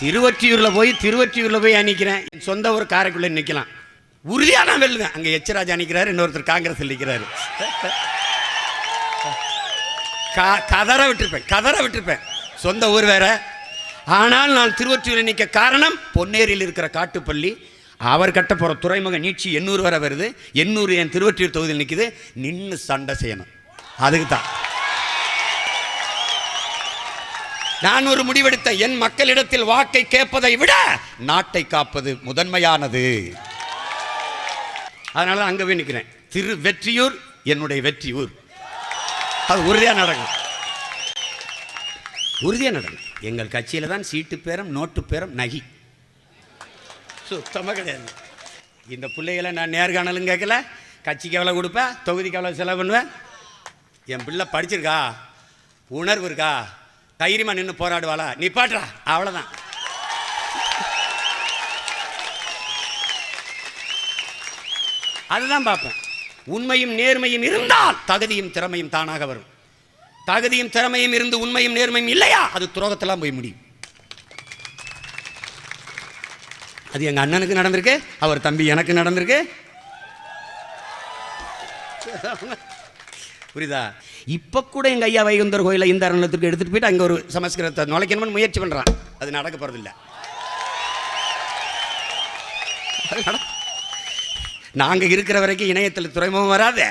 திருவற்றியூரில் போய் திருவற்றியூரில் போய் அணிக்கிறேன். என் சொந்த ஊர் காரைக்குள்ளே நிற்கலாம் உறுதியாக நான் வெல்லுவேன். அங்கே எச்சராஜா அணிக்கிறாரு இன்னொருத்தர் காங்கிரஸ் நிற்கிறாரு கா கதற விட்டுருப்பேன் கதற விட்டிருப்பேன். சொந்த ஊர் வேற. ஆனால் நான் திருவற்றியூரில் நிற்க காரணம் பொன்னேரியில் இருக்கிற காட்டுப்பள்ளி. அவர் கட்ட போகிற துறைமுக நீட்சி எண்ணூறு வர வருது. எண்ணூறு என் திருவற்றியூர் தொகுதியில் நிற்கிது நின்று சண்டை செய்யணும். அதுக்கு தான் நான் ஒரு முடிவெடுத்த என் மக்களிடத்தில் வாக்கை கேட்பதை விட நாட்டை காப்பது முதன்மையானது. அதனால அங்க போய் நிற்கிறேன் திரு வெற்றியூர் என்னுடைய வெற்றி ஊர் அது உறுதியா நடக்கும். உறுதியா நடக்கும். எங்கள் கட்சியில தான் சீட்டு பேரம் நோட்டு பேரம் நகி. சுத்தமாக கிடையாது. இந்த பிள்ளைகளை நான் நேர்காணலும் கேட்கல. கட்சிக்கு எவ்வளோ கொடுப்பேன் தொகுதிக்கு எவ்வளோ செலவு பண்ணுவேன் என் பிள்ளை படிச்சிருக்கா? உணர்வு இருக்கா? தைரியமாக நின்று போராடுவாளா? நீ பாட்டுறா. அவ்வளோதான் அதுதான் பார்ப்போம். உண்மையும் நேர்மையும் இருந்தால் தகுதியும் திறமையும் தானாக வரும். தகுதியும் திறமையும் இருந்து உண்மையும் நேர்மையும் இல்லையா? அது துரோகத்தெல்லாம் போய் முடியும். அது எங்கள் அண்ணனுக்கு நடந்திருக்கு அவர் தம்பி எனக்கு நடந்திருக்கு. புரியுதா? இப்ப கூட எங்க ஐயா வைகுந்தர் கோயிலை இந்த அரணத்துக்கு எடுத்துட்டு போயிட்டு அங்க ஒரு சமஸ்கிருதத்தை நுழைக்கணும்னு முயற்சி பண்றான். அது நடக்க போகிறதில்ல நாங்கள் இருக்கிற வரைக்கும் இணையத்தில் துறைமுகம் வராது.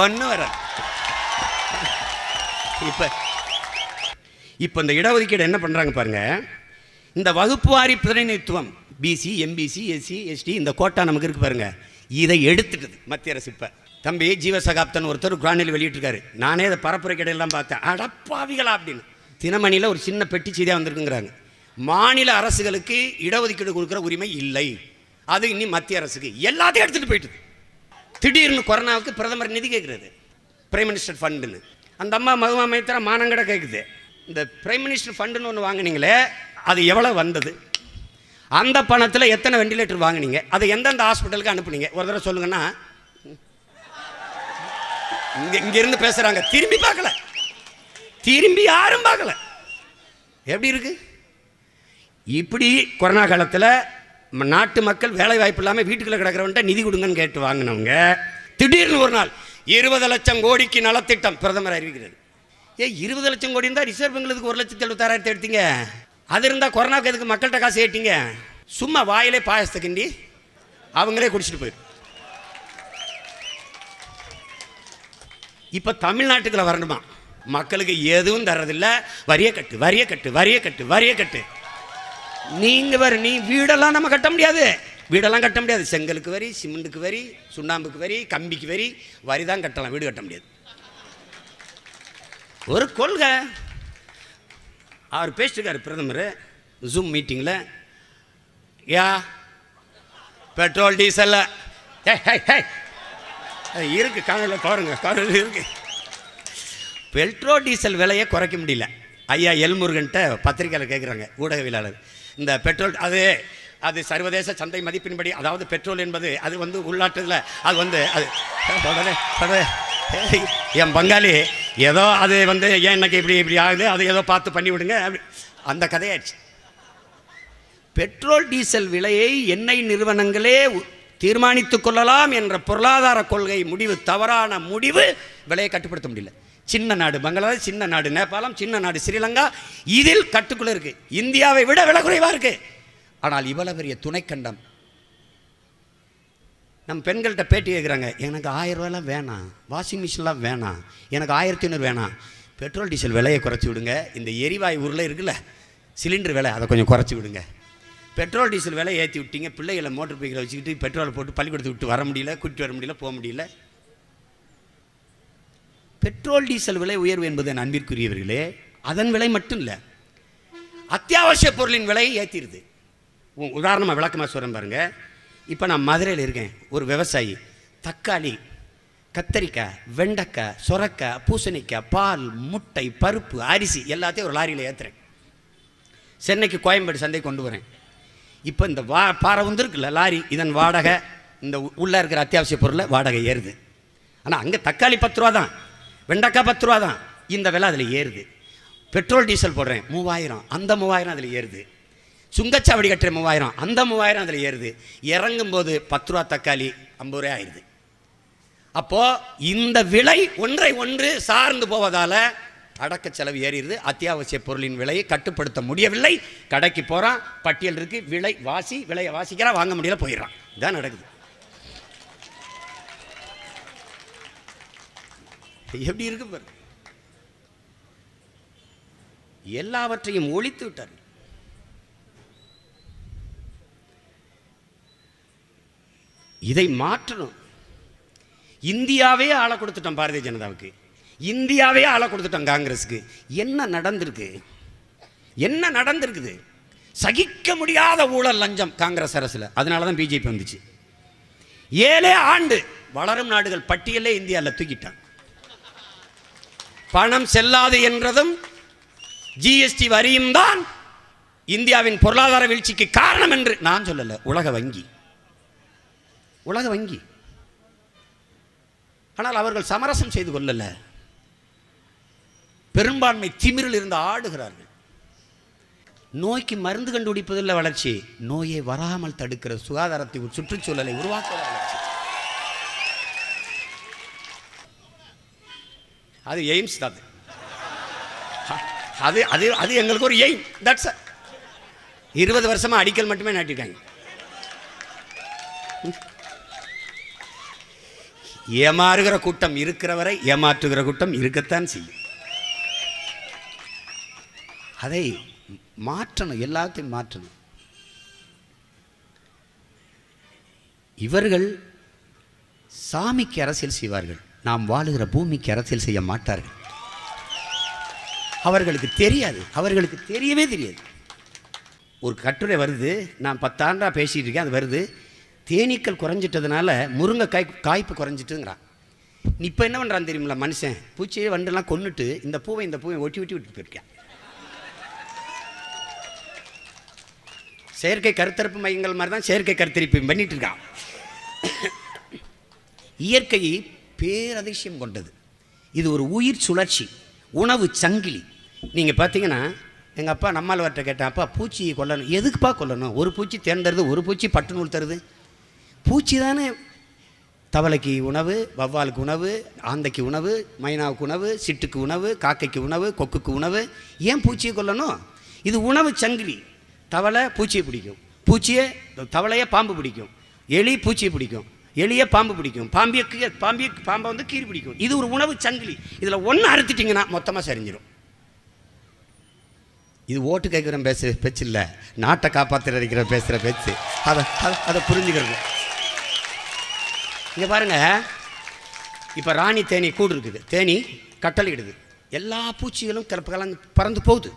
ஒன்றும் வராது. இப்ப இப்ப இந்த இடஒதுக்கீடு என்ன பண்றாங்க பாருங்க. இந்த வகுப்பு வாரி பிரதிநிதித்துவம் பிசி எம்பிசி எஸ்சி எஸ்டி இந்த கோட்டா நமக்கு இருக்கு பாருங்க. இதை எடுத்துட்டது மத்திய அரசு இப்போ. தம்பி ஜீவசகாப்தன் ஒருத்தர் குரானில் வெளியிட்டிருக்காரு. நானே அதை பரப்புரை கடையெல்லாம் பார்த்தேன். அடப்பாவிகளா அப்படின்னு. தினமணியில் ஒரு சின்ன பெட்டி செய்தியாக வந்திருக்குங்கிறாங்க. மாநில அரசுகளுக்கு இடஒதுக்கீடு கொடுக்குற உரிமை இல்லை. அது இனி மத்திய அரசுக்கு. எல்லாத்தையும் எடுத்துட்டு போயிட்டு திடீர்னு கொரோனாவுக்கு பிரதமர் நிதி கேட்குறது பிரைம் மினிஸ்டர் ஃபண்டுன்னு அந்த அம்மா மகுமா மைத்திரா மானங்கட கேட்குது இந்த பிரைம் மினிஸ்டர் ஃபண்டுன்னு ஒன்று வாங்குனீங்களே அது எவ்வளோ வந்தது? அந்த பணத்தில் எத்தனை வெண்டிலேட்டர் வாங்கினீங்க? அதை எந்தெந்த ஹாஸ்பிட்டலுக்கு அனுப்புனீங்க? ஒரு தடவை சொல்லுங்கன்னா இங்க இங்கிருந்து பேசுகிறாங்க திரும்பி பார்க்கல. திரும்பி யாரும் பார்க்கல. எப்படி இருக்கு? இப்படி கொரோனா காலத்தில் நாட்டு மக்கள் வேலை வாய்ப்பு இல்லாமல் வீட்டுக்குள்ள கிடக்கிறவன்ட்ட நிதி கொடுங்கன்னு கேட்டு வாங்கினவங்க திடீர்னு ஒரு நாள் இருபது லட்சம் கோடிக்கு நலத்திட்டம் பிரதமர் அறிவிக்கிறது ஏ இருபது லட்சம் கோடி இருந்தால் ரிசர்வ் பெங்களுக்கு ஒரு லட்சத்தி எழுபத்தாறாயிரத்தி எடுத்தீங்க. அது இருந்தால் கொரோனாக்கு எதுக்கு மக்கள்கிட்ட காசு ஏட்டீங்க சும்மா வாயிலே பாயசத்தை கிண்டி அவங்களே குடிச்சிட்டு போயிடும் இப்போ தமிழ்நாட்டுக்குள்ள வரணுமா? மக்களுக்கு எதுவும் தர்றதில்ல. வரிய கட்டு வரிய கட்டு வரிய கட்டு வரிய கட்டு. நீங்க வர நீ வீடெல்லாம் நம்ம கட்ட முடியாது. வீடெல்லாம் கட்ட முடியாது. செங்கலுக்கு வரி சிமெண்ட்டுக்கு வரி சுண்ணாம்புக்கு வரி கம்பிக்கு வரி வரி தான் கட்டலாம். வீடு கட்ட முடியாது. ஒரு கொள்கை. அவர் பேசிட்டுருக்காரு பிரதமர். ஜூம் மீட்டிங்கில் யா பெட்ரோல் டீசலில் ஹே ஹே ஹே. அது இருக்கு காணொலியில் பாருங்க காணொலி இருக்கு. பெட்ரோல் டீசல் விலையை குறைக்க முடியல. ஐயா எல்முருகன்ட்ட பத்திரிக்கையில் கேட்குறாங்க ஊடகவியலாளர். இந்த பெட்ரோல் அது அது சர்வதேச சந்தை மதிப்பின்படி அதாவது பெட்ரோல் என்பது அது வந்து உள்நாட்டில் அது வந்து அது என் பங்காளி ஏதோ அது வந்து ஏன் எனக்கு இப்படி இப்படி ஆகுது அது ஏதோ பார்த்து பண்ணி விடுங்க அப்படி. அந்த கதையாச்சு. பெட்ரோல் டீசல் விலையை எண்ணெய் நிறுவனங்களே உ- தீர்மானித்துக் கொள்ளலாம் என்ற பொருளாதார கொள்கை முடிவு தவறான முடிவு விலையை கட்டுப்படுத்த முடியல. சின்ன நாடு பங்களாதேஷ் சின்ன நாடு நேபாளம் சின்ன நாடு ஸ்ரீலங்கா இதில் கட்டுக்குள்ள இருக்கு. இந்தியாவை விட விலை குறைவாக இருக்கு. ஆனால் இவ்வளவு பெரிய துணைக்கண்டம். நம்ம பெண்கள்கிட்ட பேட்டி கேட்குறாங்க எனக்கு ஆயிரம் ரூபாயெல்லாம் வேணாம். வாஷிங் மிஷின்லாம் வேணாம். எனக்கு ஆயிரத்தி ஐநூறு வேணாம். பெட்ரோல் டீசல் விலையை குறைச்சி விடுங்க. இந்த எரிவாயு ஊரில் இருக்குல்ல சிலிண்டர் விலை அதை கொஞ்சம் குறைச்சி விடுங்க. பெட்ரோல் டீசல் விலை ஏற்றி விட்டீங்க. பிள்ளைகளை மோட்டர் பைக்கில் வச்சுக்கிட்டு பெட்ரோல் போட்டு பள்ளிக்கூடத்துக்கு விட்டு வர முடியல கூட்டிட்டு வர முடியல போக முடியல. பெட்ரோல் டீசல் விலை உயர்வு என்பது என் அன்பிற்குரியவர்களே அதன் விலை மட்டும் இல்லை அத்தியாவசிய பொருளின் விலையை ஏற்றிடுது உதாரணமாக விளக்கமாக சொல்கிறேன் பாருங்கள் இப்போ நான் மதுரையில் இருக்கேன் ஒரு விவசாயி. தக்காளி கத்தரிக்காய் வெண்டைக்காய் சுரக்காய் பூசணிக்காய் பால் முட்டை பருப்பு அரிசி எல்லாத்தையும் ஒரு லாரியில் ஏற்றுறேன் சென்னைக்கு கோயம்பேடு சந்தை கொண்டு வரேன். இப்போ இந்த வா பாறை வந்து இருக்குல்ல லாரி இதன் வாடகை இந்த உள்ளே இருக்கிற அத்தியாவசிய பொருளை வாடகை ஏறுது. ஆனால் அங்கே தக்காளி பத்து ரூபா தான் வெண்டைக்காய் பத்து ரூபா தான் இந்த விலை அதில் ஏறுது. பெட்ரோல் டீசல் போடுறேன் மூவாயிரம் அந்த மூவாயிரம் அதில் ஏறுது. சுங்கச்சாவடி கட்டுற மூவாயிரம் அந்த மூவாயிரம் அதில் ஏறுது. இறங்கும் போது பத்து ரூபா தக்காளி ஐம்பது ரூபாய் ஆயிடுது. அப்போது இந்த விலை ஒன்றை ஒன்று சார்ந்து போவதால் அடக்க செலவு ஏறிடுது. அத்தியாவசிய பொருளின் விலையை கட்டுப்படுத்த முடியவில்லை. கடைக்கு போகிறான் பட்டியல் இருக்கு விலை வாசி விலையை வாசிக்கிறான் வாங்க முடியல போயிடுறான். இதான் நடக்குது. எப்படி இருக்கு பாரு எல்லாவற்றையும் ஒழித்து விட்டார். இதை மாற்றணும். இந்தியாவே ஆளை கொடுத்துட்டோம் பாரதிய ஜனதாவுக்கு. இந்தியாவே ஆளை கொடுத்துட்டோம் காங்கிரஸுக்கு. என்ன நடந்திருக்கு? என்ன நடந்திருக்குது? சகிக்க முடியாத ஊழல் லஞ்சம் காங்கிரஸ் அரசில். அதனால தான் பிஜேபி வந்துச்சு. ஏழே ஆண்டு வளரும் நாடுகள் பட்டியலே இந்தியாவில் தூக்கிட்டான். பணம் செல்லாது என்றதும் ஜிஎஸ்டி வரியும் தான் இந்தியாவின் பொருளாதார வீழ்ச்சிக்கு காரணம் என்று நான் சொல்லலை. உலக வங்கி. உலக வங்கி. ஆனால் அவர்கள் சமரசம் செய்து கொள்ளலை. பெரும்பான்மை திமிரில் இருந்து ஆடுகிறார்கள். நோய்க்கு மருந்து கண்டுபிடிப்பதில் வளர்ச்சி நோயை வராமல் தடுக்கிற சுகாதாரத்தை சுற்றுச்சூழலை உருவாக்க வளர்ச்சி. அது எய்ம்ஸ் தான். அது. அது அது அது எங்களுக்கு ஒரு எய்ம். தட்ஸ் இருபது வருஷமா அடிக்கல் மட்டுமே நாட்டிருக்காங்க ஏமாறுகிற கூட்டம் இருக்கிறவரை ஏமாற்றுகிற கூட்டம் இருக்கத்தான் செய்யும். அதை மாற்றணும் எல்லாத்தையும் மாற்றணும். இவர்கள் சாமிக்கு அரசியல் செய்வார்கள். நாம் வாழுகிற பூமிக்கு அரசியல் செய்ய மாட்டார்கள். அவர்களுக்கு தெரியாது. அவர்களுக்கு தெரியவே தெரியாது. ஒரு கட்டுரை வருது. நான் பத்தாண்டாக பேசிகிட்டு இருக்கேன். அது வருது. தேனீக்கள் குறைஞ்சிட்டதுனால முருங்கைக்காய் காய்ப்பு குறைஞ்சிட்டுங்கிறான். இப்போ என்ன பண்ணுறான் தெரியுமில்ல மனுஷன்? பூச்சியை வண்டுலாம் கொண்டுட்டு இந்த பூவை இந்த பூவை ஒட்டி ஒட்டி விட்டு போயிருக்கேன். செயற்கை கருத்தரிப்பு மையங்கள் மாதிரி தான் செயற்கை கருத்தரிப்பு பண்ணிகிட்டு இருக்கான். இயற்கை பேரதிசயம் கொண்டது. இது ஒரு உயிர் சுழற்சி உணவு சங்கிலி. நீங்கள் பார்த்தீங்கன்னா எங்கள் அப்பா நம்மாழ்வார்ட்ட கேட்டேன் அப்பா பூச்சியை கொல்லணும். எதுக்குப்பா கொல்லணும்? ஒரு பூச்சி தேர்ந்தருது ஒரு பூச்சி பட்டு நூல் தருது. பூச்சி தானே. தவளைக்கு உணவு வவ்வாலுக்கு உணவு ஆந்தைக்கு உணவு மைனாவுக்கு உணவு சிட்டுக்கு உணவு காக்கைக்கு உணவு கொக்குக்கு உணவு. ஏன் பூச்சியை கொல்லணும்? இது உணவு சங்கிலி. தவளை பூச்சியை பிடிக்கும். பூச்சியை தவளையை பாம்பு பிடிக்கும். எலி பூச்சியை பிடிக்கும். எலியை பாம்பு பிடிக்கும். பாம்பிய கீ- பாம்பிய பாம்பை வந்து கீறி பிடிக்கும். இது ஒரு உணவு சங்கிலி. இதில் ஒன்று அறுத்துட்டிங்கன்னா மொத்தமாக சரிஞ்சிடும் இது ஓட்டு கேட்குற பேச பேச்சு இல்லை. நாட்டை காப்பாற்ற இருக்கிற பேசுகிற பேச்சு. அதை அதை- அதை புரிஞ்சுக்கிறது. இங்கே பாருங்க. இப்போ ராணி தேனி கூடு இருக்குது. தேனி கட்டளையிடுது. எல்லா பூச்சிகளும் கலப்பு கலந்து பறந்து போகுது.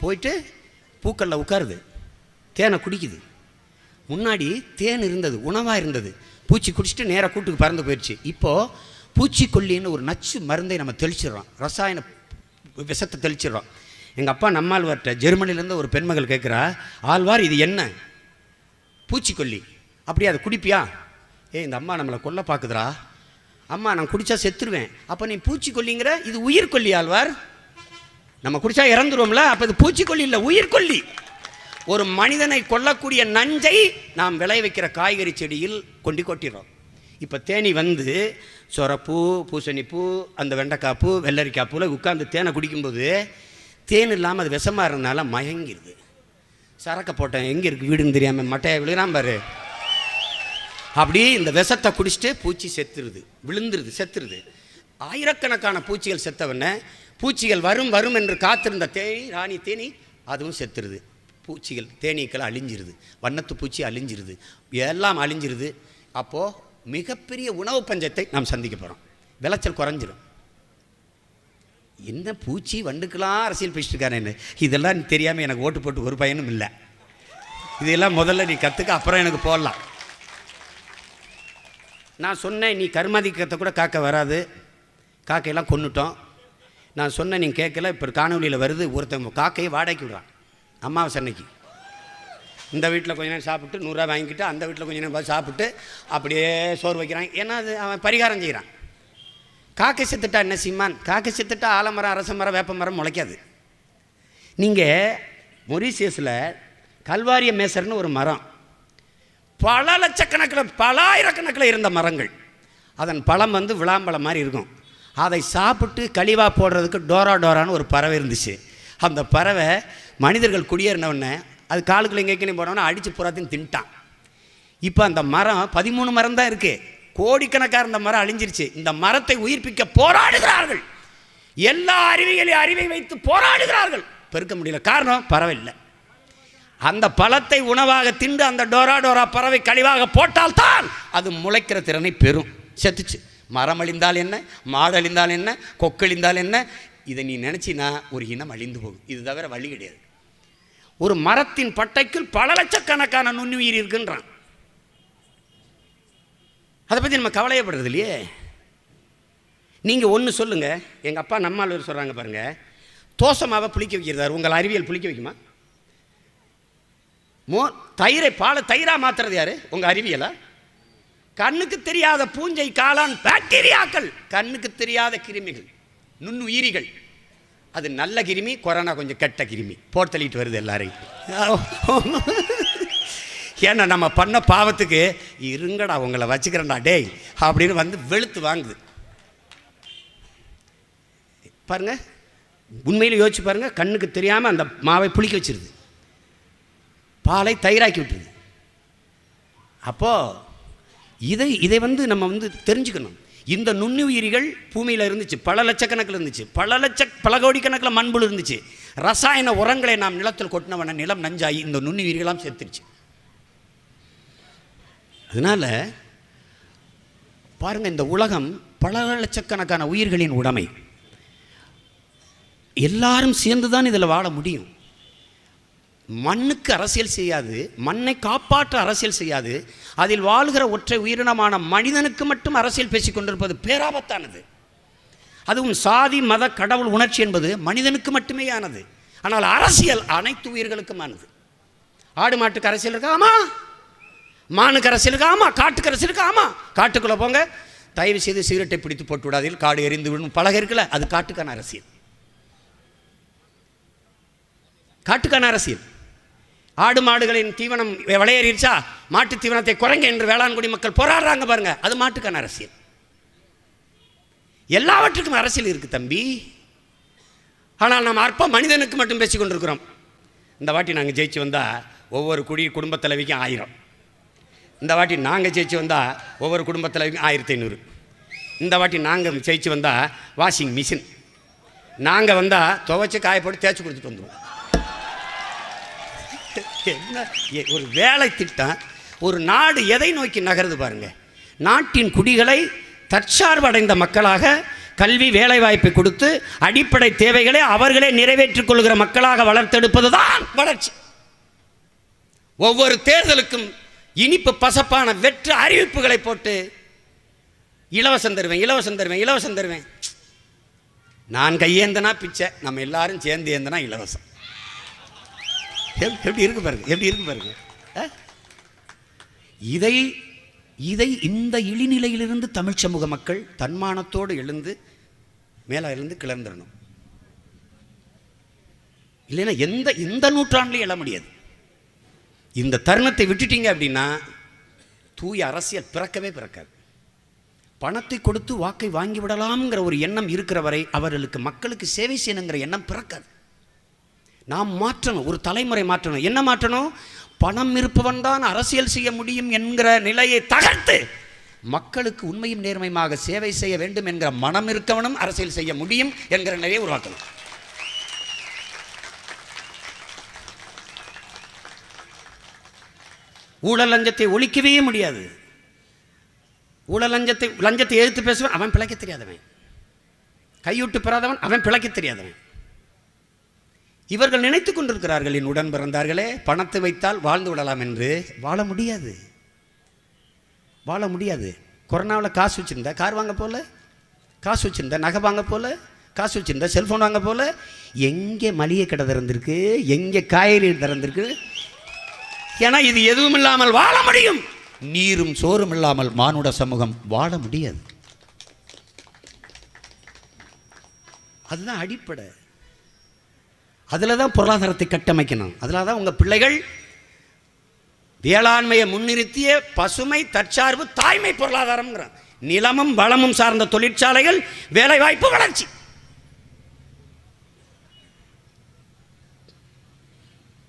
போயிட்டு பூக்களில் உட்காருது. தேனை குடிக்குது. முன்னாடி தேன் இருந்தது உணவாக இருந்தது. பூச்சி குடிச்சிட்டு நேராக கூட்டுக்கு பறந்து போயிடுச்சு இப்போது பூச்சிக்கொல்லின்னு ஒரு நச்சு மருந்தை நம்ம தெளிச்சிடுறோம். ரசாயன விஷத்தை தெளிச்சிடுறோம். எங்கள் அப்பா நம்மாழ்வார்ட்ட ஜெர்மனிலேருந்து ஒரு பெண்மகள் கேட்குறா ஆழ்வார் இது என்ன? பூச்சிக்கொல்லி. அப்படியே அதை குடிப்பியா? ஏய் இந்த அம்மா நம்மளை கொல்ல பார்க்குதுடா. அம்மா நான் குடித்தா செத்துருவேன். அப்போ நீ பூச்சிக்கொல்லிங்கிற இது உயிர்கொல்லி ஆழ்வார். நம்ம குடிச்சா இறந்துருவோம்ல அப்போ இது பூச்சிக்கொல்லி இல்லை உயிர்கொல்லி ஒரு மனிதனை கொல்லக்கூடிய நஞ்சை நாம் விளைவிக்கிற காய்கறி செடியில் கொண்டு கொட்டிடுறோம். இப்போ தேனி வந்து சொரப்பூ பூசணிப்பூ அந்த வெண்டைக்காய் பூ வெள்ளரிக்காய் பூவில் உட்காந்து தேனை குடிக்கும்போது தேன் இல்லாமல் அது விஷமாக இருந்தனால மயங்கிடுது சரக்கை போட்டேன் எங்கே இருக்குது வீடுன்னு தெரியாமல் மட்டையை விழுகிறான் பாரு. அப்படியே இந்த விஷத்தை குடிச்சிட்டு பூச்சி செத்துருது விழுந்துருது செத்துருது. ஆயிரக்கணக்கான பூச்சிகள் செத்தவொடனே பூச்சிகள் வரும் வரும் என்று காத்திருந்த தேனி ராணி தேனி அதுவும் செத்துருது. பூச்சிகள் தேனீக்கள் அழிஞ்சிருது. வண்ணத்து பூச்சி அழிஞ்சிருது. எல்லாம் அழிஞ்சிருது. அப்போது மிகப்பெரிய உணவு பஞ்சத்தை நாம் சந்திக்க போகிறோம் விளைச்சல் குறைஞ்சிரும். என்ன பூச்சி வண்டுக்கெல்லாம் அரசியல் பேசிட்டு இருக்கானேன்னு இதெல்லாம் தெரியாமல் எனக்கு ஓட்டு போட்டு ஒரு பயனும் இல்லை. இதெல்லாம் முதல்ல நீ கற்றுக்க அப்புறம் எனக்கு போடலாம். நான் சொன்னேன் நீ கருமாதிக்கத்தை கூட காக்க வராது. காக்கையெல்லாம் கொன்னுட்டோம். நான் சொன்ன நீங்கள் கேட்கல இப்போ காணொலியில் வருது ஒருத்தன் காக்கையை வாடகைக்கு விடுறான். அம்மாவை அன்னைக்கு இந்த வீட்டில் கொஞ்ச நேரம் சாப்பிட்டு நூறுரூவா வாங்கிக்கிட்டு அந்த வீட்டில் கொஞ்ச நேரம் சாப்பிட்டு அப்படியே சோறு வைக்கிறான். ஏன்னா அது அவன் பரிகாரம் செய்கிறான் காக்கை செத்துட்டா என்ன சீமான்? காக்கை செத்துட்டா ஆலமரம் அரச மரம் வேப்ப மரம் முளைக்காது. நீங்கள் மொரீசியஸில் கல்வாரிய மேசர்னு ஒரு மரம் பல லட்சக்கணக்கில் பல ஆயிரக்கணக்கில் இருந்த மரங்கள். அதன் பழம் வந்து விளாம்பழம் மாதிரி இருக்கும். அதை சாப்பிட்டு கழிவாக போடுறதுக்கு டோரா டோரான்னு ஒரு பறவை இருந்துச்சு. அந்த பறவை மனிதர்கள் குடியேறினவுடனே அது காலுக்குள்ள எங்கேயும் போனோன்னா அடித்து புறாத்தையும் தின்ட்டான். இப்போ அந்த மரம் பதிமூணு மரம் தான் இருக்குது கோடிக்கணக்காக இருந்த மரம் அழிஞ்சிருச்சு. இந்த மரத்தை உயிர்ப்பிக்க போராடுகிறார்கள். எல்லா அறிவியலையும் அறிவை வைத்து போராடுகிறார்கள். பெருக்க முடியல. காரணம் பறவை இல்லை. அந்த பழத்தை உணவாக தின்று அந்த டோரா டோரா பறவை கழிவாக போட்டால்தான் அது முளைக்கிற திறனை பெறும். செத்துச்சு. மரம் அழிந்தால் என்ன? மாடு அழிந்தால் என்ன? கொக்கழிந்தால் என்ன? இதை நீ நினச்சினா ஒரு இனம் அழிந்து போகும். இது தவிர வழி கிடையாது. ஒரு மரத்தின் பட்டைக்குள் பல லட்சக்கணக்கான நுண்ணுயிர் இருக்குன்றான். அதை பற்றி நம்ம கவலையப்படுறது இல்லையே? நீங்கள் ஒன்று சொல்லுங்கள் எங்கள் அப்பா நம்மாழ்வார் சொல்கிறாங்க பாருங்கள் தோசமாவை புளிக்க வைக்கிறதாரு. உங்கள் அறிவியல் புளிக்க வைக்குமா? மோ தயிரை பாலை தயிராக மாற்றுறது யார்? உங்கள் அறிவியலா? கண்ணுக்கு தெரியாத பூஞ்சை காளான் பாக்டீரியாக்கள். கண்ணுக்கு தெரியாத கிருமிகள் நுண்ணுயிரிகள். அது நல்ல கிருமி கொரோனா கொஞ்சம் கெட்ட கிருமி. போட்டு தள்ளிட்டு வருது எல்லாரையும். ஏன்னா நம்ம பண்ண பாவத்துக்கு இருங்கடா உங்களை வச்சுக்கிறேன்டா டேய் அப்படின்னு வந்து வெளுத்து வாங்குது. பாருங்க உண்மையில் யோசிச்சு பாருங்க கண்ணுக்கு தெரியாமல் அந்த மாவை புளிக்க வச்சிருது. பாலை தயிராக்கி விட்டுருது. அப்போது இதை இதை வந்து நம்ம வந்து தெரிஞ்சுக்கணும். இந்த நுண்ணுயிரிகள் பூமியில் இருந்துச்சு பல லட்சக்கணக்கில் இருந்துச்சு பல லட்ச பல கோடிக்கணக்கில் மண்புழு இருந்துச்சு. ரசாயன உரங்களை நாம் நிலத்தில் கொட்டினவன நிலம் நஞ்சாகி இந்த நுண்ணுயிரிகளாம் சேர்த்துருச்சு. அதனால் பாருங்கள் இந்த உலகம் பல லட்சக்கணக்கான உயிர்களின் உடைமை. எல்லாரும் சேர்ந்து தான் இதில் வாழ முடியும். மண்ணுக்கு அரசியல் செய்யாது மண்ணை காப்பாற்ற அரசியல் செய்யாது அதில் வாழ்கிற ஒற்றை உயிரினமான மனிதனுக்கு மட்டும் அரசியல் பேசி கொண்டிருப்பது பேராபத்தானது. அதுவும் சாதி மத கடவுள் உணர்ச்சி என்பது மனிதனுக்கு மட்டுமே ஆனது. ஆனால் அரசியல் அனைத்து உயிர்களுக்குமானது ஆடு மாட்டுக்கு அரசியல் இருக்கா? ஆமா. மானுக்கு அரசியல் இருக்கா? ஆமா. காட்டுக்கு அரசியல் இருக்கா? ஆமாம் காட்டுக்குள்ளே போங்க. தயவு செய்து சிகரெட்டை பிடித்து போட்டு விடாதீர்கள். காடு எரிந்து விடும் பழக இருக்குல்ல அது காட்டுக்கான அரசியல். காட்டுக்கான அரசியல். ஆடு மாடுகளின் தீவனம் விளையேறிடுச்சா மாட்டு தீவனத்தை குறைங்க என்று வேளாண்குடி மக்கள் போராடுறாங்க பாருங்க. அது மாட்டுக்கான அரசியல். எல்லாவற்றுக்கும் அரசியல் இருக்கு தம்பி. ஆனால் நாம் அற்ப மனிதனுக்கு மட்டும் பேசி கொண்டிருக்கிறோம். இந்த வாட்டி நாங்கள் ஜெயிச்சு வந்தால் ஒவ்வொரு குடி குடும்பத் தலைவிக்கும் ஆயிரம். இந்த வாட்டி நாங்கள் ஜெயிச்சு வந்தால் ஒவ்வொரு குடும்பத் தலைவிக்கும் ஆயிரத்தி ஐநூறு. இந்த வாட்டி நாங்கள் ஜெயிச்சு வந்தால் வாஷிங் மிஷின். நாங்கள் வந்தால் துவைச்சி காயப்போட்டு தேய்ச்சி கொடுத்துட்டு வந்துடுவோம் என்ன? ஒரு வேலை திட்டம். ஒரு நாடு எதை நோக்கி நகருது பாருங்க. நாட்டின் குடிகளை தற்சார்படைந்த மக்களாக கல்வி வேலைவாய்ப்பை கொடுத்து அடிப்படை தேவைகளை அவர்களே நிறைவேற்றிக் கொள்கிற மக்களாக வளர்த்தெடுப்பது தான் வளர்ச்சி. ஒவ்வொரு தேர்தலுக்கும் இனிப்பு பசப்பான வெற்று அறிவிப்புகளை போட்டு இலவசம் தருவேன் இலவசம் தருவேன் இலவசம் தருவேன். நான் கையேந்தனா பிச்சை நம்ம எல்லாரும் சேர்ந்து ஏந்தனா இலவசம். எப்படி இருக்கு பாருங்க எப்படி இருக்கு பாருங்க. அஹ்? இதை இதை இந்த இழிநிலையிலிருந்து தமிழ் சமூக மக்கள் தன்மானத்தோடு எழுந்து மேலே இருந்து கிளர்ந்துடணும். இல்லைன்னா எந்த எந்த நூற்றாண்டுலையும் எழ முடியாது. இந்த தருணத்தை விட்டுட்டீங்க அப்படின்னா தூய அரசியல் பிறக்கவே பிறக்காது. பணத்தை கொடுத்து வாக்கை வாங்கி விடலாம்ங்கிற ஒரு எண்ணம் இருக்கிற வரை அவர்களுக்கு மக்களுக்கு சேவை செய்யணுங்கிற எண்ணம் பிறக்காது. நாம் மாற்றணும் ஒரு தலைமுறை மாற்றணும். என்ன மாற்றணும்? பணம் இருப்பவன் தான் அரசியல் செய்ய முடியும் என்கிற நிலையை தகர்த்து மக்களுக்கு உண்மையும் நேர்மையுமாக சேவை செய்ய வேண்டும் என்கிற மனம் இருக்கவனும் அரசியல் செய்ய முடியும் என்கிற நிலையை உருவாக்கணும். ஊழல் லஞ்சத்தை ஒழிக்கவே முடியாது. ஊழல் லஞ்சத்தை லஞ்சத்தை எதிர்த்து பேசுவன் அவன் பிழைக்க தெரியாதவன். கையூட்டு பெறாதவன் அவன் பிழைக்க தெரியாதவன். இவர்கள் நினைத்துக் கொண்டிருக்கிறார்கள் என் உடன் பிறந்தார்களே பணத்தை வைத்தால் வாழ்ந்து விடலாம் என்று. வாழ முடியாது. வாழ முடியாது. கொரோனாவில் காசு வச்சுருந்தா கார் வாங்க போல காசு வச்சுருந்தா நகை வாங்க போல காசு வச்சுருந்தா செல்ஃபோன் வாங்க போல எங்கே மளிகை கடை திறந்திருக்கு எங்கே காய்கறி திறந்திருக்கு? ஏன்னா இது எதுவும் இல்லாமல் வாழ முடியும். நீரும் சோறும் இல்லாமல் மானுட சமூகம் வாழ முடியாது. அதுதான் அடிப்படை. அதில் தான் பொருளாதாரத்தை கட்டமைக்கணும். அதில் தான் உங்கள் பிள்ளைகள் வேளாண்மையை முன்னிறுத்திய பசுமை தற்சார்பு தாய்மை பொருளாதாரம்ங்கிறான் நிலமும் வளமும் சார்ந்த தொழிற்சாலைகள் வேலைவாய்ப்பு வளர்ச்சி.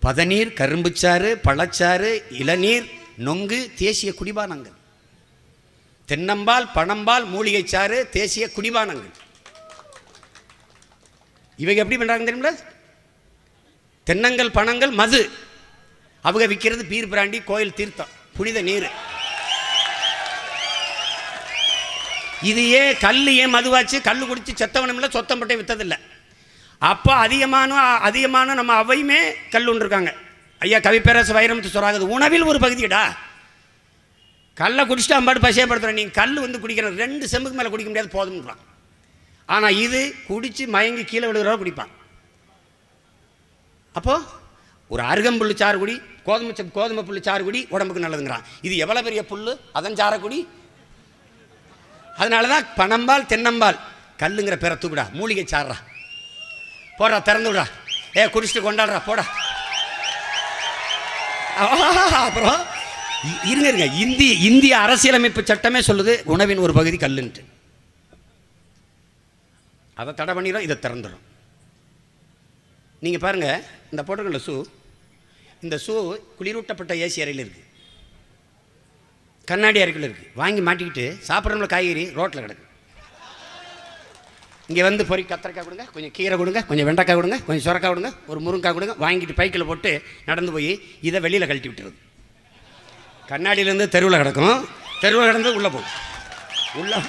பதநீர் கரும்புச்சாறு பழச்சாறு இளநீர் நொங்கு தேசிய குடிபானங்கள். தென்னம்பால் பணம்பால் மூலிகைச்சாறு தேசிய குடிபானங்கள். இவை எப்படி பண்ணுறாங்க தெரியுமில தென்னங்கள் பணங்கள் மது. அவங்க விற்கிறது பீர் பிராண்டி கோயில் தீர்த்தம் புனித நீர். இது ஏன் கல் ஏன் மதுவாச்சு? கல் குடித்து செத்தவனமில்லை சொத்தம் பட்டே விற்றதில்லை அப்போ அதிகமான அதிகமான நம்ம அவையுமே கல் இருக்காங்க ஐயா கவிப்பேரசு வைரமுத்து சொல்கிறாங்க உணவில் ஒரு பகுதிடா கல்லை குடிச்சிட்டு அம்பாடு பசியப்படுத்துகிறேன் நீங்கள் கல் வந்து குடிக்கிற ரெண்டு செம்புக்கு மேலே குடிக்க முடியாது போதும்ன்றான். ஆனால் இது குடித்து மயங்கி கீழே விழுகிறவ குடிப்பான். அப்போது ஒரு அருகம்புல் சாறுகுடி கோதுமை கோதுமை புல்லு சாறுகுடி உடம்புக்கு நல்லதுங்கிறான். இது எவ்வளோ பெரிய புல் அதன் சாரக்குடி அதனால தான் பனம்பால் தென்னம்பால் கல்லுங்கிற பேரை தூக்குடா மூலிகை சாடுறா போடுறா திறந்து விடா ஏ குடிச்சிட்டு கொண்டாடுறா போடா. அப்புறம் இருங்க இருங்க. இந்திய இந்திய அரசியலமைப்பு சட்டமே சொல்லுது உணவின் ஒரு பகுதி கல்லுன்ட்டு. அதை தடை பண்ணிடும் இதை திறந்துடும் நீங்கள் பாருங்கள் இந்த போட்டிருக்கிற ஷூ இந்த ஷூ குளிரூட்டப்பட்ட ஏசி அறையில் இருக்குது கண்ணாடி அறைக்குள்ள இருக்குது வாங்கி மாட்டிக்கிட்டு சாப்பிட்றவங்கள காய்கறி ரோட்டில் கிடக்கு. இங்கே வந்து பொறி கத்திரிக்காய் கொடுங்க கொஞ்சம் கீரை கொடுங்க கொஞ்சம் வெண்டைக்காய் கொடுங்க கொஞ்சம் சுரக்காய் கொடுங்க ஒரு முருங்காய் கொடுங்க வாங்கிட்டு பைக்கில் போட்டு நடந்து போய் இதை வெளியில் கழட்டி விட்டுருது. கண்ணாடியிலேருந்து தெருவில் கிடக்கும். தெருவில் கிடந்து உள்ளே போகும். உள்ள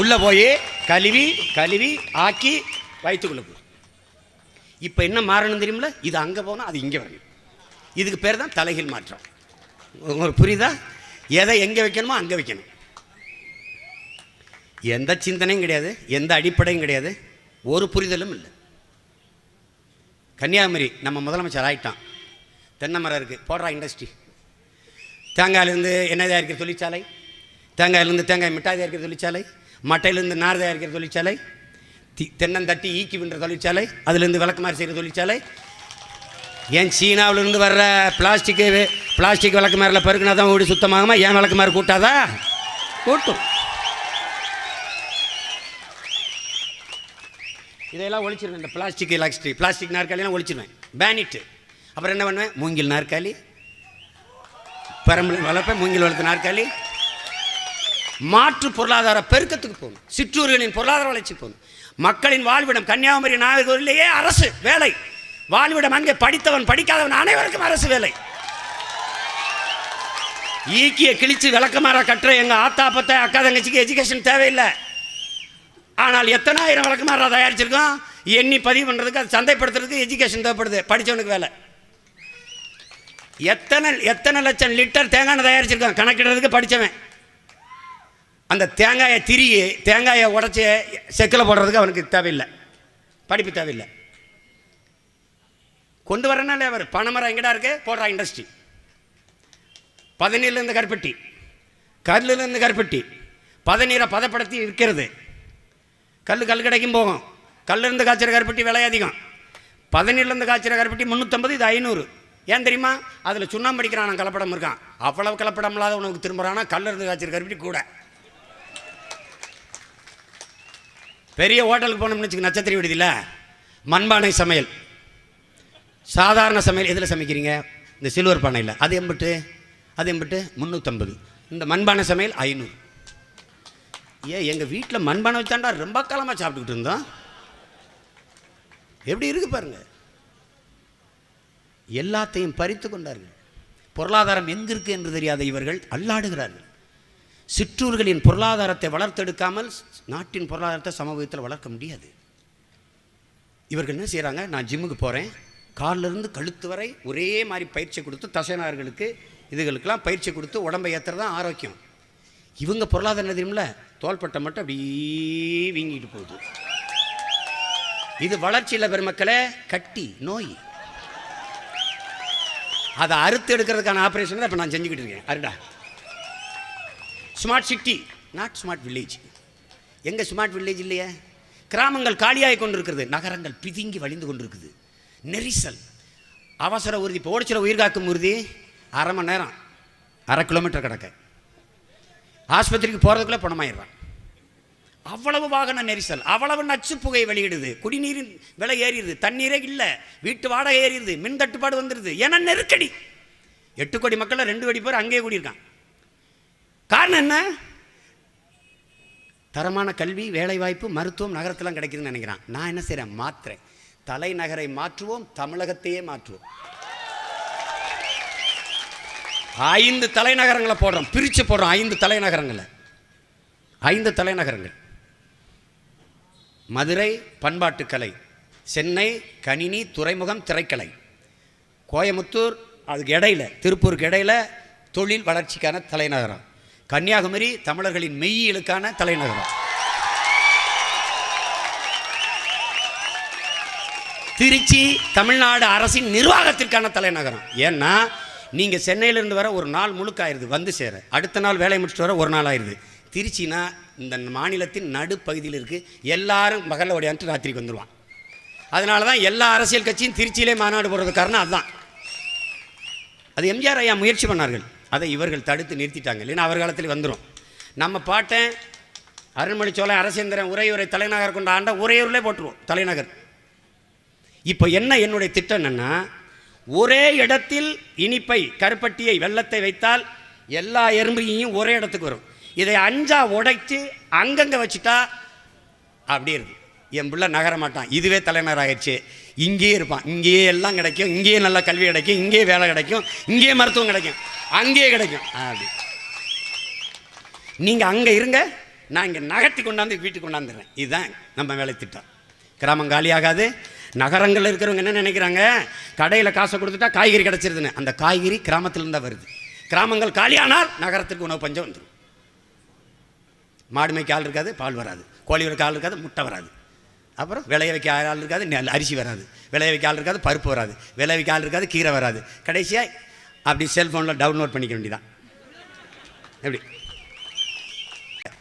உள்ளே போய் கழுவி கழுவி ஆக்கி வயிற்றுக்குள்ளே போகும் இப்போ என்ன மாறணும் தெரியுமில இது அங்கே போனால் அது இங்கே வரணும். இதுக்கு பேர் தான் தலைகீழ் மாற்றம். உங்களுக்கு புரியுதா? எதை எங்கே வைக்கணுமோ அங்கே வைக்கணும். எந்த சிந்தனையும் கிடையாது எந்த அடிப்படையும் கிடையாது ஒரு புரிதலும் இல்லை. கன்னியாகுமரி நம்ம முதலமைச்சர் ஆகிட்டான் தென்னை மரம் இருக்குது போடுறா இண்டஸ்ட்ரி தேங்காயிலேருந்து எண்ணெய் தயாரிக்கிற தொழிற்சாலை தேங்காயிலேருந்து தேங்காய் மிட்டாய் தயாரிக்கிற தொழிற்சாலை மட்டையிலேருந்து நார் தயாரிக்கிற தொழிற்சாலை தி தென்னந்தட்டி ஈக்கி வின்ற தொழிற்சாலை அதுலேருந்து விளக்குமாறு செய்கிற தொழிற்சாலை. ஏன் சீனாவிலேருந்து வர்ற பிளாஸ்டிக்கு பிளாஸ்டிக் விளக்குமாரில் பெருக்குனா தான் வீடு சுத்தமாகுமா? ஏன் விளக்குமாறு கூட்டாதா? கூட்டும். இதையெல்லாம் ஒழிச்சிருவேன். இந்த பிளாஸ்டிக் எலாக்ஸ்ட்ரி பிளாஸ்டிக் நாற்காலியெல்லாம் ஒழிச்சிருவேன். பேனிட்டு அப்புறம் என்ன பண்ணுவேன்? மூங்கில் நாற்காலி பெரம்பலூர் வளர்ப்பேன். மூங்கில் வளர்த்த நாற்காலி மாற்று பொருளாதார பெருக்கத்துக்கு போகணும். சிற்றூர்களின் பொருளாதார வளர்ச்சி போகணும். மக்களின் வாழ்விடம் கன்னியாகுமரி நாகர்கோவிலேயே அரசு வேலை. வாழ்விடம் அங்கே படித்தவன் படிக்காதவன் அனைவருக்கும் அரசு வேலை. ஈக்கிய கிழிச்சு விளக்கமாற கட்டுற எங்கள் ஆத்தா பத்த அக்கா தங்கச்சிக்கு எஜுகேஷன் தேவையில்லை. ஆனால் எத்தனாயிரம் விளக்கமாற தயாரிச்சிருக்கோம்? எண்ணி பதிவு பண்ணுறதுக்கு அது சந்தைப்படுத்துறதுக்கு எஜுகேஷன் தேவைப்படுது. படித்தவனுக்கு வேலை. எத்தனை எத்தனை லட்சம் லிட்டர் தேங்காய் எண்ணெய் தயாரிச்சிருக்கான் கணக்கிடுறதுக்கு படித்தவன் அந்த தேங்காயை திரிகி தேங்காயை உடச்சி செக்கில் போடுறதுக்கு அவனுக்கு தேவையில்லை. படிப்பு தேவையில்லை. கொண்டு வரனாலே அவர் பனைமரம் எங்கடா இருக்கு? போடுறா இண்டஸ்ட்ரி பதநீர்லேருந்து கருப்பட்டி. கல்லுலேருந்து கருப்பட்டி. பதநீரை பதப்படுத்தி விற்கிறது. கல் கல் கடைக்கும் போகும். கல்லிருந்து காய்ச்சிற கருப்பட்டி விலை அதிகம். பதநீர்லேருந்து காய்ச்சிற கருப்பட்டி முந்நூற்றம்பது இது ஐநூறு. ஏன் தெரியுமா? அதில் சுண்ணாம்பு அடிக்கிறான் கலப்படம் இருக்கான். அவ்வளவு கலப்படம் இல்லாத உனக்கு திரும்புகிறான்னா கல்லிருந்து காய்ச்சிற கருப்பட்டி கூட. பெரிய ஹோட்டலுக்கு போனோம்னு வச்சுக்க நட்சத்திர விடுதியில்? மண்பானை சமையல். சாதாரண சமையல் எதில் சமைக்கிறீங்க? இந்த சில்வர் பானையில். அது எம்பிட்டு? அது எம்பிட்டு? முந்நூற்றம்பது இந்த மண்பானை சமையல் ஐநூறு. ஏன் எங்கள் வீட்டில் மண்பானை வச்சாண்டா ரொம்ப காலமாக சாப்பிட்டுக்கிட்டு இருந்தோம். எப்படி இருக்கு பாருங்கள் எல்லாத்தையும் பறித்து கொண்டார்கள். பொருளாதாரம் எங்கே இருக்குது என்று தெரியாத இவர்கள் அல்லாடுகிறார்கள். சிற்றூர்களின் பொருளாதாரத்தை வளர்த்தெடுக்காமல் நாட்டின் பொருளாதாரத்தை சமூகத்தில் வளர்க்க முடியாது. இவர்கள் என்ன செய்கிறாங்க நான் ஜிம்முக்கு போகிறேன் காலிலிருந்து கழுத்து வரை ஒரே மாதிரி பயிற்சி கொடுத்து தசைனார்களுக்கு இதுகளுக்கெல்லாம் பயிற்சி கொடுத்து உடம்பை ஏற்றுறது தான் ஆரோக்கியம். இவங்க பொருளாதார என்ன தெரியுமில்ல? தோள்பட்டை மட்டும் அப்படியே வீங்கிட்டு போகுது. இது வளர்ச்சியில் பெருமக்களே கட்டி நோய். அதை அறுத்து எடுக்கிறதுக்கான ஆப்ரேஷன் தான் இப்போ நான் செஞ்சுக்கிட்டு இருக்கேன். அருடா. Smart city not smart village எங்கே ஸ்மார்ட் வில்லேஜ் இல்லையே? கிராமங்கள் காலியாகி கொண்டிருக்கிறது. நகரங்கள் பிதுங்கி வழிந்து கொண்டிருக்குது. நெரிசல். அவசர உறுதி. இப்போ ஓடிச்சிட உயிர் காக்கும் உறுதி. அரை மணி நேரம். அரை கிலோமீட்டர் கிடக்க. ஆஸ்பத்திரிக்கு போகிறதுக்குள்ளே பணமாயிடுறான். அவ்வளவு வாகன நெரிசல். அவ்வளவு நச்சு புகை வெளியிடுது. குடிநீரின் விலை ஏறிடுது. தண்ணீரே இல்லை. வீட்டு வாடகை ஏறிடுது. மின் தட்டுப்பாடு வந்துடுது. ஏன்னா நெருக்கடி. எட்டு கோடி மக்களை ரெண்டு கோடி பேர் அங்கேயே கூடியிருக்கான் காரணம் என்ன? தரமான கல்வி வேலைவாய்ப்பு மருத்துவம் நகரத்திலாம் கிடைக்குதுன்னு நினைக்கிறான். நான் என்ன செய்கிறேன் மாத்துறேன். தலைநகரை மாற்றுவோம் தமிழகத்தையே மாற்றுவோம். ஐந்து தலைநகரங்களை போடுறோம். பிரித்து போடுறோம் ஐந்து தலைநகரங்களை. ஐந்து தலைநகரங்கள். மதுரை பண்பாட்டுக்கலை சென்னை கணினி துறைமுகம் திரைக்கலை கோயமுத்தூர் அதுக்கு இடையில திருப்பூருக்கு இடையில் தொழில் வளர்ச்சிக்கான தலைநகரம். கன்னியாகுமரி தமிழர்களின் மெய்யியலுக்கான தலைநகரம். திருச்சி தமிழ்நாடு அரசின் நிர்வாகத்திற்கான தலைநகரம். ஏன்னா நீங்கள் சென்னையிலேருந்து வர ஒரு நாள் முழுக்க ஆயிடுது வந்து சேர. அடுத்த நாள் வேலை முடிச்சுட்டு வர ஒரு நாள் ஆயிடுது திருச்சினா இந்த மாநிலத்தின் நடுப்பகுதியில் இருக்குது எல்லாரும் மகளில் ஓடியான்ட்டு ராத்திரிக்கு வந்துடுவான் அதனால தான் எல்லா அரசியல் கட்சியும் திருச்சியிலே மாநாடு போடுறது காரணம் அதுதான். அது எம்ஜிஆர் ஐயா முயற்சி பண்ணார்கள். அதை இவர்கள் தடுத்து நிறுத்திட்டாங்க. இல்லைன்னா அவர் காலத்தில் வந்துடும் நம்ம பாட்டேன் அருண்மொழி சோழன் அரசேந்திரன் உரையுரை தலைநகர் கொண்ட ஆண்ட உரையூரிலே போட்டுருவோம் தலைநகர். இப்போ என்ன என்னுடைய திட்டம் என்னென்னா ஒரே இடத்தில் இனிப்பை கருப்பட்டியை வெள்ளத்தை வைத்தால் எல்லா எறும்பையும் ஒரே இடத்துக்கு வரும். இதை அஞ்சா உடைத்து அங்கங்கே வச்சுட்டா அப்படி இருக்கு. என் பிள்ளை நகர மாட்டான். இதுவே தலைநகர் ஆயிடுச்சு. இங்கேயே இருப்பான். இங்கேயே எல்லாம் கிடைக்கும். இங்கேயே நல்ல கல்வி கிடைக்கும். இங்கேயே வேலை கிடைக்கும். இங்கேயே மருத்துவம் கிடைக்கும். அங்கேயே கிடைக்கும். அப்படி நீங்கள் அங்கே இருங்க நான் இங்கே நகர்த்தி கொண்டாந்து வீட்டுக்கு கொண்டாந்துடுறேன் இதுதான் நம்ம வேலை திட்டம். கிராமம் காலியாகாது நகரங்களில் இருக்கிறவங்க என்ன நினைக்கிறாங்க? கடையில் காசை கொடுத்துட்டா காய்கறி கிடச்சிருதுன்னு. அந்த காய்கறி கிராமத்திலிருந்து வருது. கிராமங்கள் காலியானால் நகரத்துக்கு உணவு பஞ்சம் வந்துடும் மாடுமைக்கு ஆள் இருக்காது பால் வராது. கோழி வைக்க ஆள் இருக்காது முட்டை வராது. அப்புறம் விளைய வைக்க ஆள் இருக்காது நெல் அரிசி வராது. விளைய வைக்க ஆள் இருக்காது பருப்பு வராது. விளைய வைக்க ஆள் இருக்காது கீரை வராது. கடைசியாக அப்படி செல்ஃபோனில் டவுன்லோட் பண்ணிக்க வேண்டியதான் எப்படி?